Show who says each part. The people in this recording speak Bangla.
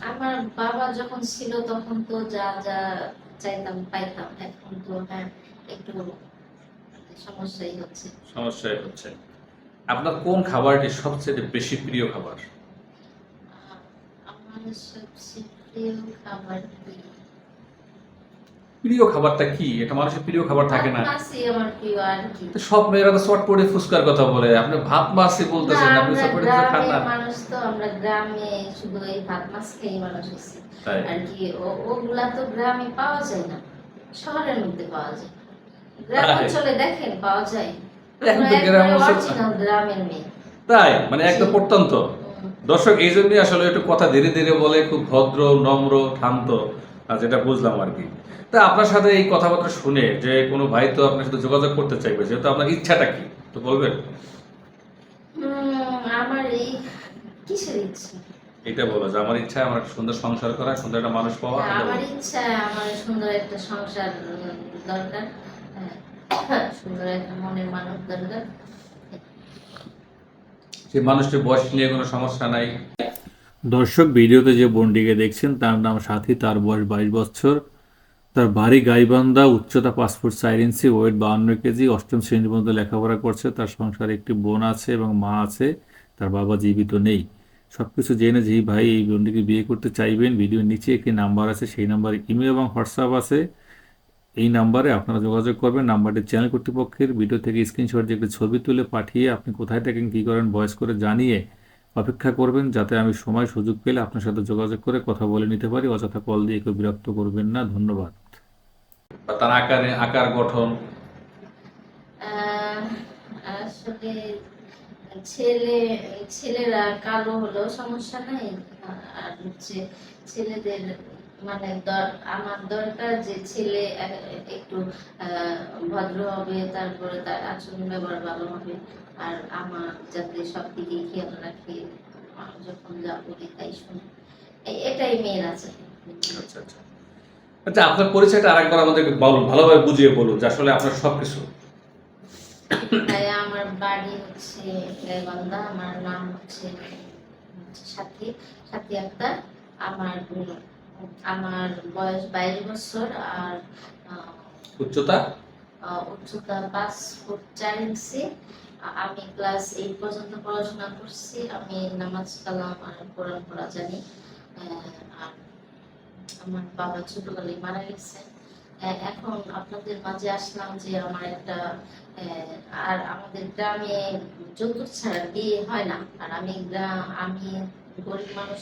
Speaker 1: আমার বাবা যখন ছিল তখন তো যা যা চাইতাম পাইতাম। এখন তো হ্যাঁ একটু সমস্যাই হচ্ছে।
Speaker 2: সমস্যাই হচ্ছে। আপনার কোন খাবারটি সবচেয়ে বেশি প্রিয় খাবার?
Speaker 1: আমার সবচেয়ে প্রিয় খাবার
Speaker 2: প্রিয় খাবারটা কি? এটা মানুষের প্রিয় খাবার থাকে না। তো সব মেয়েরা তো চটপটে ফুচকার কথা বলে। আপনি ভাত মাছই বলতেছেন আপনি চটপটে কিছু খান না।
Speaker 1: মানুষ তো আমরা গ্রামে শুধু এই ভাত মাছ খেয়ে মানুষ
Speaker 2: তাই।
Speaker 1: আর কি ওগুলা তো গ্রামে পাওয়া যায় না। শহরের মধ্যে পাওয়া যায়। গ্রাম
Speaker 2: তাই?
Speaker 1: অঞ্চলে দেখেন পাওয়া যায়।
Speaker 2: এখন তো গ্রাম
Speaker 1: একবারে
Speaker 2: অঞ্চল-
Speaker 1: original গ্রামের মেয়ে।
Speaker 2: তাই মানে একদম প্রত্যন্ত। দর্শক এই জন্যই আসলে একটু কথা ধীরে ধীরে বলে খুব ভদ্র নম্র আর যেটা বুঝলাম আর কি। তা আপনার সাথে এই কথাবার্তা শুনে যে কোনো ভাই তো আপনার সাথে যোগাযোগ করতে চাইবে যেহেতু আপনার ইচ্ছাটা কি? তো বলবেন?
Speaker 1: আমার এই কিসের ইচ্ছা?
Speaker 2: এটা বলো যে আমার ইচ্ছা আমার সুন্দর সংসার করা সুন্দর একটা মানুষ পাওয়া
Speaker 1: আমার ইচ্ছা আমার সুন্দর একটা সংসার দরকার হ্যাঁ, সুন্দর একটা মনের মানুষ দরকার।
Speaker 2: সেই মানুষটির বয়স নিয়ে কোনো সমস্যা নাই?
Speaker 3: দর্শক ভিডিওতে যে বোনটিকে দেখছেন, তার নাম সাথী, তার বয়স বাইশ বছর। তার বাড়ি গাইবান্ধা, উচ্চতা চার ইঞ্চি ওয়েট বাউন্ন কেজি, অষ্টম শ্রেণি পর্যন্ত লেখাপড়া করছে। তার সংসারে একটি বোন আছে এবং মা আছে, তার বাবা জীবিত নেই। সব কিছু জেনে যেই ভাই এই বোনটিকে বিয়ে করতে চাইবেন। ভিডিওর নিচে একটি নাম্বার আছে, সেই নাম্বারে ইমেল এবং হোয়াটসঅ্যাপ আছে। এই নাম্বারে আপনারা যোগাযোগ করবেন। নাম্বারটি চ্যানেল কর্তৃপক্ষের। ভিডিও থেকে স্ক্রিনশট দিয়ে একটি ছবি তুলে পাঠিয়ে আপনি কোথায় থাকেন, কী করেন ভয়েস করে জানিয়ে অপেক্ষা করবেন যাতে আমি সময় সুযোগ পেলে আপনার সাথে যোগাযোগ করে কথা বলে নিতে পারি। অযথা কল দিয়ে কেউ বিরক্ত করবেন না। ধন্যবাদ।
Speaker 2: তার আকারে আকার গঠন।
Speaker 1: আসলে ছেলে ছেলেরা কালো হলেও সমস্যা নাই। আর হচ্ছে ছেলেদের মানে আমার দরকার যে ছেলে একটু ভদ্র হবে তারপরে তার আচরণ ব্যবহার ভালো হবে আর আমার যাতে সব দিকে খেয়াল রাখে যখন যা বলি তাই শুনে। এটাই মেয়ের আছে।
Speaker 2: আচ্ছা আচ্ছা। আচ্ছা আপনার পরিচয়টা আরেকবার আমাদেরকে ভালোভাবে বুঝিয়ে বলুন যে আসলে আপনার সবকিছু।
Speaker 1: তাই আমার বাড়ি হচ্ছে গাইবান্ধা আমার নাম হচ্ছে সাথী সাথী আক্তার আমার আমার বয়স বাইশ বছর আর
Speaker 2: উচ্চতা?
Speaker 1: উচ্চতা পাঁচ ফুট চার ইঞ্চি। আমি ক্লাস এইট পর্যন্ত পড়াশোনা করছি। আমি নামাজ কালাম আর কোরআন পড়া জানি। আর আমার বাবা ছোটবেলায় মারা গেছে। এখন আপনাদের মাঝে আসলাম যে আমার একটা আর আমাদের গ্রামে যৌতুক ছাড়া বিয়ে হয় না। আর আমি গ্রাম আমি গরিব মানুষ